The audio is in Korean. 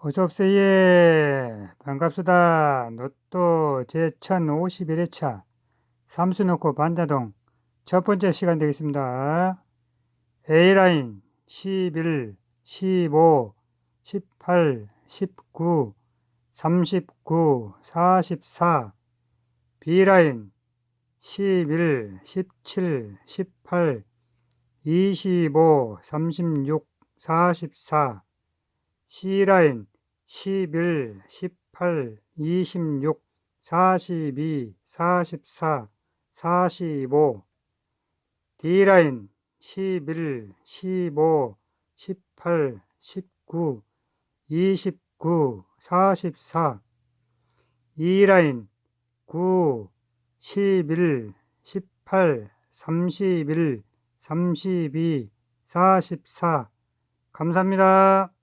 어서오세요. 반갑습니다. 로또 제1051회차 삼수 놓고 반자동 첫 번째 시간 되겠습니다. A라인 11, 15, 18, 19, 39, 44 B라인 11, 17, 18, 25, 36, 44 C라인 11, 18, 26, 42, 44, 45 D라인 11, 15, 18, 19, 29, 44 E라인 9, 11, 18, 31, 32, 44 감사합니다.